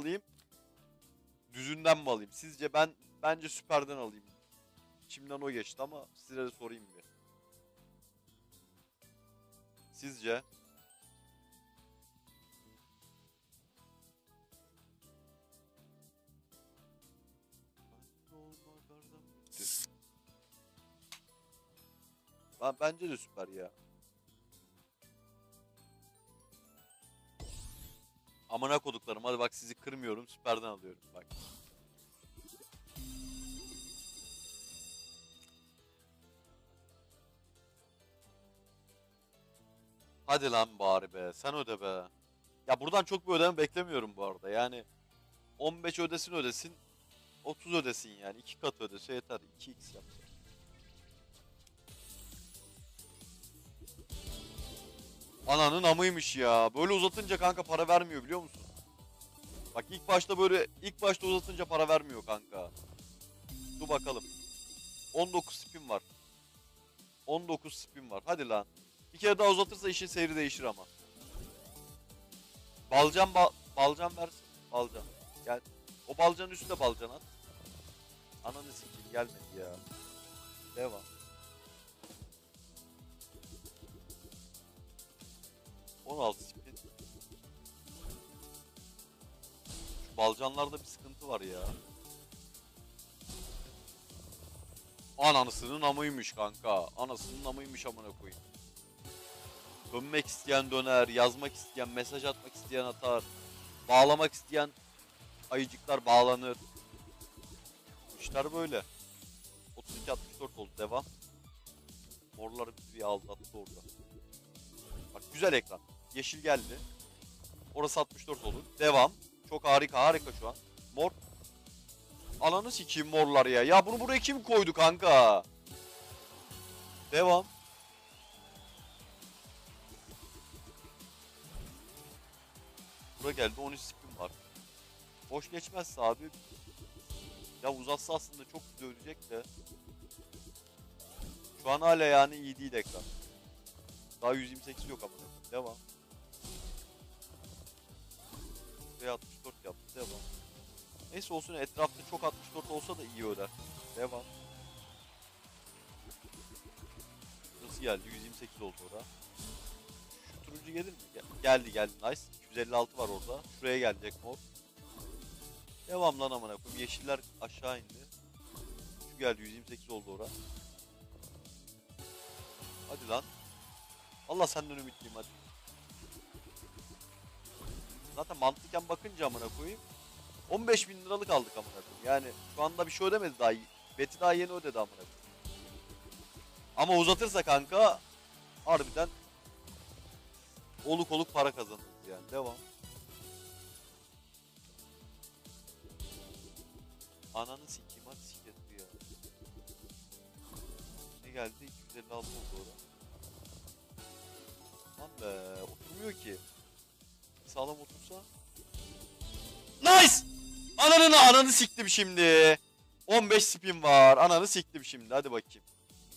alayım? Düzünden mi alayım? Sizce ben bence süperden alayım. İçimden o geçti ama size de sorayım bir. Sizce? Ben bence de süper ya. Amına koduklarım hadi bak sizi kırmıyorum süperden alıyorum bak. Hadi lan bari be sen öde be. Ya buradan çok bir ödeme beklemiyorum bu arada yani 15 ödesin ödesin 30 ödesin yani iki kat ödese yeter 2x yapsa. Ananın amıymış ya. Böyle uzatınca kanka para vermiyor biliyor musun? Bak ilk başta böyle ilk başta uzatınca para vermiyor kanka. Dur bakalım. 19 spin var. 19 spin var. Hadi lan. Bir kere daha uzatırsa işin seyri değişir ama. Balcan ba balcan versin. Balcan. Gel. O balcanın üstüne balcan at. Ananı sikeyim gelmedi ya. Devam. 16 spin. Şu balcanlarda bir sıkıntı var ya. Anasının amıymış kanka. Anasının amıymış amına koyayım. Dönmek isteyen döner, yazmak isteyen, mesaj atmak isteyen atar. Bağlamak isteyen ayıcıklar bağlanır. İşler böyle. 32 64 oldu devam. Morlar bir aldattı orada. Bak güzel ekran. Yeşil geldi. Orası 64 olur. Devam. Çok harika harika şu an. Mor. Ananı sikeyim morlar ya. Ya bunu buraya kim koydu kanka? Devam. Bura geldi 13 spin var. Boş geçmezse abi. Ya uzatsa aslında çok güzel ölecek de. Şu an hala yani iyi değil ekran. Daha 128 yok ama. Devam. Ve 64 yaptı. Devam. Neyse olsun etrafta çok 64 olsa da iyi öder. Devam. Nasıl geldi? 128 oldu orada. Şu turuncu gelir mi? Gel- geldi geldi. Nice. 256 var orada. Şuraya gelecek mor. Devam lan amına koyayım. Yeşiller aşağı indi. Şu geldi 128 oldu orada. Hadi lan. Allah senden ümitliyim hadi. Zaten mantıken bakınca amına koyayım. 15 bin liralık aldık amına koyayım. Yani şu anda bir şey ödemedi daha. Beti daha yeni ödedi amına koyayım. Ama uzatırsa kanka harbiden oluk oluk para kazanırız yani. Devam. Ananı sikeyim hadi sikeyim ya. Ne geldi? 256 oldu orada. Lan be oturmuyor ki. Sağlam otursa. Nice! Ananı ananı siktim şimdi. 15 spin var. Ananı siktim şimdi. Hadi bakayım.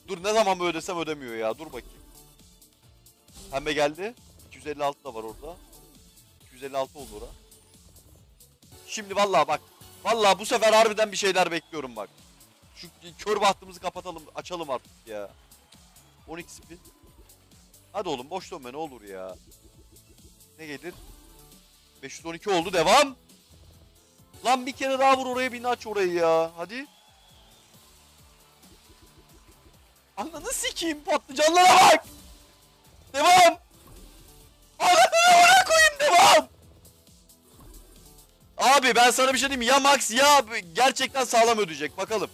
Dur ne zaman ödesem ödemiyor ya. Dur bakayım. Pembe geldi. 256 da var orada. 256 oldu orada. Şimdi vallahi bak. Vallahi bu sefer harbiden bir şeyler bekliyorum bak. Şu kör bahtımızı kapatalım. Açalım artık ya. 12 spin. Hadi oğlum boş dönme ne olur ya. Ne gelir? 512 oldu devam. Lan bir kere daha vur oraya bir aç orayı ya. Hadi. Ananı sikeyim patlıcanlara bak. Devam. Ananı oraya koyayım devam. Abi ben sana bir şey diyeyim mi? ya Max ya gerçekten sağlam ödeyecek bakalım.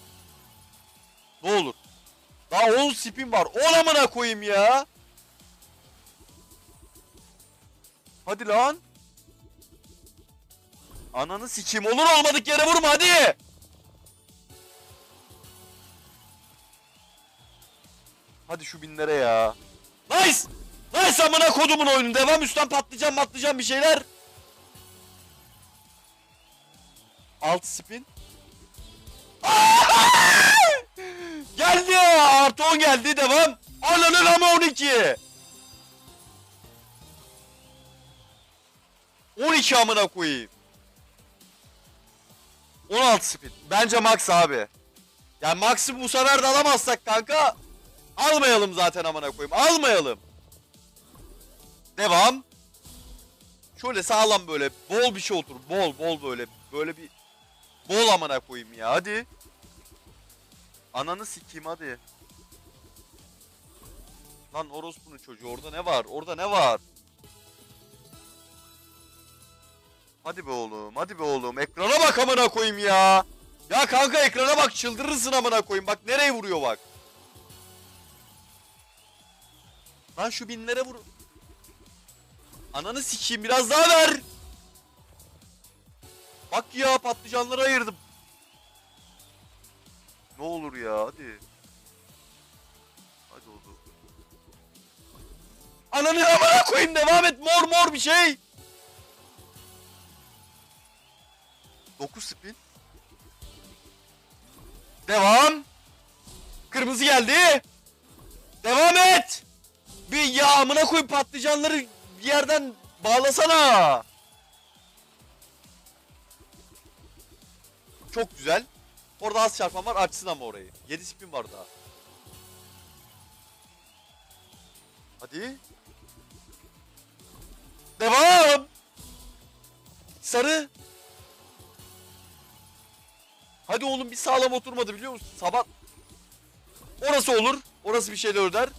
Ne olur. Daha 10 spin var. 10 amına koyayım ya. Hadi lan. Ananı sikeyim olur olmadık yere vurma hadi. Hadi şu binlere ya. Nice. Nice amına kodumun oyunu. Devam üstten patlayacağım patlayacağım bir şeyler. 6 spin. geldi. Artı 10 geldi. Devam. Ananın ama 12. 12 amına koyayım. 16 speed. Bence max abi. Yani max'ı bu sefer de alamazsak kanka almayalım zaten amına koyayım. Almayalım. Devam. Şöyle sağlam böyle bol bir şey otur. Bol bol böyle böyle bir bol amına koyayım ya. Hadi. Ananı sikeyim hadi. Lan orospunun çocuğu orada ne var? Orada ne var? Hadi be oğlum, hadi be oğlum. Ekrana bak amına koyayım ya. Ya kanka ekrana bak çıldırırsın amına koyayım. Bak nereye vuruyor bak. Lan şu binlere vur. Ananı sikeyim biraz daha ver. Bak ya patlıcanları ayırdım. Ne olur ya hadi. Hadi oldu. Ananı amına koyayım devam et mor mor bir şey. 9 spin. Devam. Kırmızı geldi. Devam et. Bir ya koyayım patlıcanları bir yerden bağlasana. Çok güzel. Orada az çarpan var açsın ama orayı. 7 spin var daha. Hadi. Devam. Sarı. Hadi oğlum bir sağlam oturmadı biliyor musun? Sabah. Orası olur. Orası bir şeyler öder.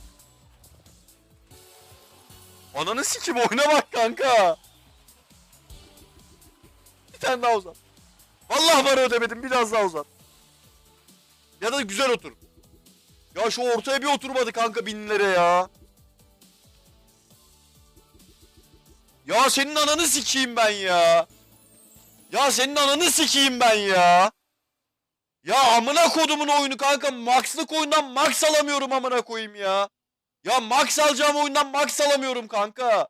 Ananı sikim oyuna bak kanka. Bir tane daha uzat. Vallahi var ödemedim biraz daha uzat. Ya da güzel otur. Ya şu ortaya bir oturmadı kanka binlere ya. Ya senin ananı sikeyim ben ya. Ya senin ananı sikeyim ben ya. Ya amına kodumun oyunu kanka max'lık oyundan max alamıyorum amına koyayım ya. Ya max alacağım oyundan max alamıyorum kanka.